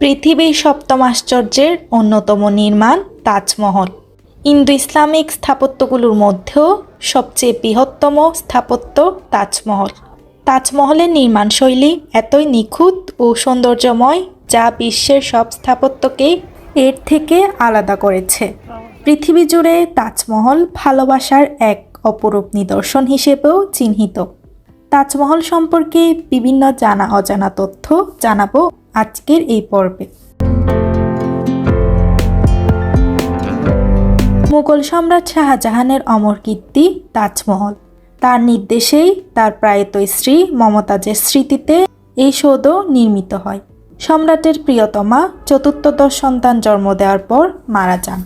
পৃথিবীর সপ্তম আশ্চর্যের অন্যতম নির্মাণ তাজমহল। ইন্দো ইসলামিক স্থাপত্যগুলোর মধ্যেও সবচেয়ে বৃহত্তম স্থাপত্য তাজমহল। তাজমহলের নির্মাণ শৈলী এতই নিখুঁত ও সৌন্দর্যময় যা বিশ্বের সব স্থাপত্যকে এর থেকে আলাদা করেছে। পৃথিবী জুড়ে তাজমহল ভালোবাসার এক অপরূপ নিদর্শন হিসেবেও চিহ্নিত। তাজমহল সম্পর্কে বিভিন্ন জানা অজানা তথ্য জানাব আজকের এই পর্বে। মুঘল সম্রাট শাহজাহানের অমর কীর্তি তাজমহল। তার নির্দেশেই তার প্রায়ত স্ত্রী মমতাজের স্মৃতিতে এই সৌধ নির্মিত হয়। সম্রাটের প্রিয়তমা চতুর্থদশ সন্তান জন্ম দেওয়ার পর মারা যান।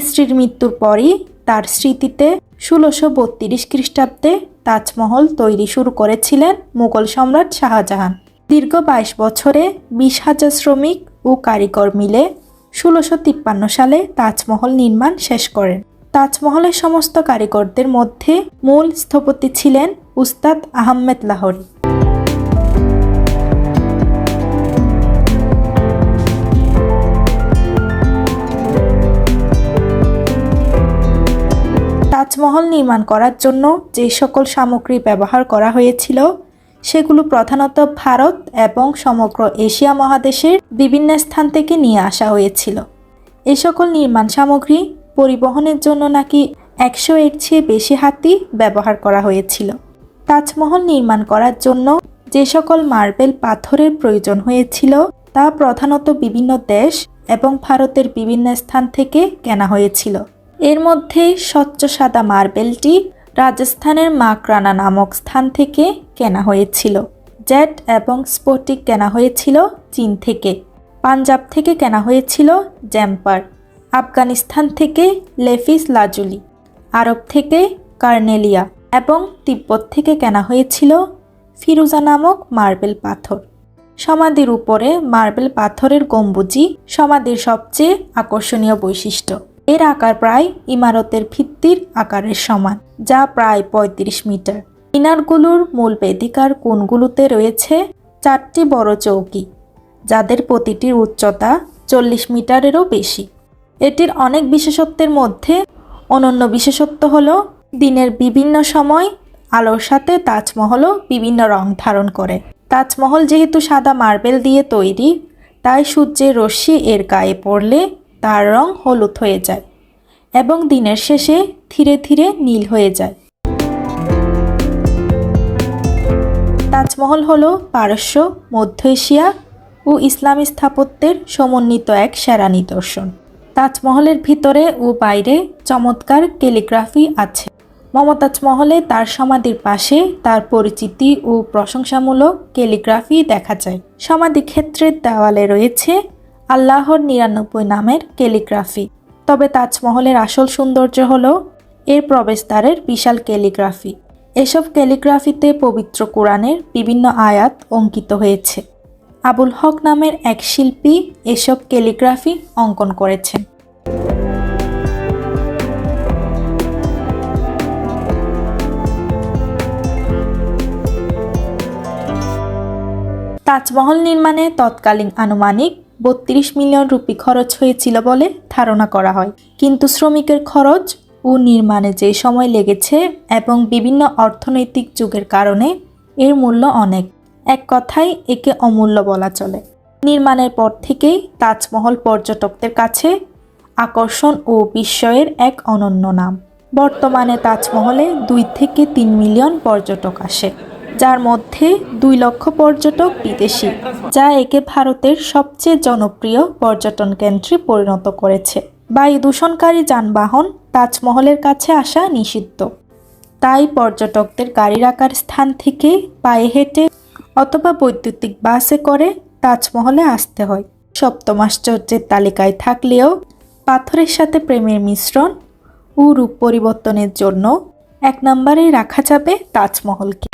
স্ত্রীর মৃত্যুর পরই তার স্মৃতিতে ষোলোশো বত্রিশ খ্রিস্টাব্দে তাজমহল তৈরি শুরু করেছিলেন মুঘল সম্রাট শাহজাহান। দীর্ঘ বাইশ বছরে বিশ হাজার শ্রমিক ও কারিগর মিলে ষোলোশো তিপ্পান্ন সালে তাজমহল নির্মাণ শেষ করেন। তাজমহলের সমস্ত কারিগরদের মধ্যে মূল স্থপতি ছিলেন উস্তাদ আহমেদ লাহোরি। তাজমহল নির্মাণ করার জন্য যে সকল সামগ্রী ব্যবহার করা হয়েছিল সেগুলো প্রধানত ভারত এবং সমগ্র এশিয়া মহাদেশের বিভিন্ন স্থান থেকে নিয়ে আসা হয়েছিল। এ সকল নির্মাণ সামগ্রী পরিবহনের জন্য নাকি একশো এর চেয়ে বেশি হাতি ব্যবহার করা হয়েছিল। তাজমহল নির্মাণ করার জন্য যে সকল মার্বেল পাথরের প্রয়োজন হয়েছিল তা প্রধানত বিভিন্ন দেশ এবং ভারতের বিভিন্ন স্থান থেকে কেনা হয়েছিল। এর মধ্যে স্বচ্ছ সাদা মার্বেলটি রাজস্থানের মাকরানা নামক স্থান থেকে কেনা হয়েছিল। জেট এবং স্ফটিক কেনা হয়েছিল চীন থেকে। পাঞ্জাব থেকে কেনা হয়েছিল জ্যাম্পার। আফগানিস্তান থেকে লেফিস লাজুলি। আরব থেকে কার্নেলিয়া এবং তিব্বত থেকে কেনা হয়েছিল ফিরুজা নামক মার্বেল পাথর। সমাধির উপরে মার্বেল পাথরের গম্বুজি সমাধির সবচেয়ে আকর্ষণীয় বৈশিষ্ট্য। এর আকার প্রায় ইমারতের ভিত্তির আকারের সমান, যা প্রায় ৩৫ মিটার। মিনারগুলোর মূল বেদিকার কোণগুলোতে রয়েছে চারটি বড় চৌকি, যাদের প্রতিটির উচ্চতা চল্লিশ মিটারেরও বেশি। এটির অনেক বিশেষত্বের মধ্যে অনন্য বিশেষত্ব হলো, দিনের বিভিন্ন সময় আলোর সাথে তাজমহলও বিভিন্ন রং ধারণ করে। তাজমহল যেহেতু সাদা মার্বেল দিয়ে তৈরি, তাই সূর্যের রশ্মি এর গায়ে পড়লে তার রং হলুদ হয়ে যায় এবং দিনের শেষে ধীরে ধীরে নীল হয়ে যায়। তাজমহল হল পারস্য, মধ্য এশিয়া ও ইসলামী স্থাপত্যের সমন্বিত এক সেরা নিদর্শন। তাজমহলের ভিতরে ও বাইরে চমৎকার ক্যালিগ্রাফি আছে। মমতাজ মহলে তার সমাধির পাশে তার পরিচিতি ও প্রশংসামূলক ক্যালিগ্রাফি দেখা যায়। সমাধি ক্ষেত্রের দেওয়ালে রয়েছে আল্লাহর নিরানব্বই নামের ক্যালিগ্রাফি। তবে তাজমহলের আসল সৌন্দর্য হল এর প্রবেশদ্বারের বিশাল ক্যালিগ্রাফি। এসব ক্যালিগ্রাফিতে পবিত্র কোরআনের বিভিন্ন আয়াত অঙ্কিত হয়েছে। আবুল হক নামের এক শিল্পী এসব ক্যালিগ্রাফি অঙ্কন করেছেন। তাজমহল নির্মাণে তৎকালীন আনুমানিক বত্রিশ মিলিয়ন রুপি খরচ হয়েছিল বলে ধারণা করা হয়। কিন্তু শ্রমিকের খরচ ও নির্মাণে যে সময় লেগেছে এবং বিভিন্ন অর্থনৈতিক যুগের কারণে এর মূল্য অনেক। এক কথায়, একে অমূল্য বলা চলে। নির্মাণের পর থেকেই তাজমহল পর্যটকদের কাছে আকর্ষণ ও বিস্ময়ের এক অনন্য নাম। বর্তমানে তাজমহলে দুই থেকে তিন মিলিয়ন পর্যটক আসে। যার মধ্যে দুই লক্ষ পর্যটক বিদেশি, যা একে ভারতের সবচেয়ে জনপ্রিয় পর্যটন কেন্দ্রে পরিণত করেছে। বায়ু দূষণকারী যানবাহন তাজমহলের কাছে আসা নিষিদ্ধ। তাই পর্যটকদের গাড়ি রাখার স্থান থেকে পায়ে হেঁটে অথবা বৈদ্যুতিক বাসে করে তাজমহলে আসতে হয়। সপ্তমাশ্চর্যের তালিকায় থাকলেও পাথরের সাথে প্রেমের মিশ্রণ ও রূপ পরিবর্তনের জন্য এক নম্বরে রাখা যাবে তাজমহলকে।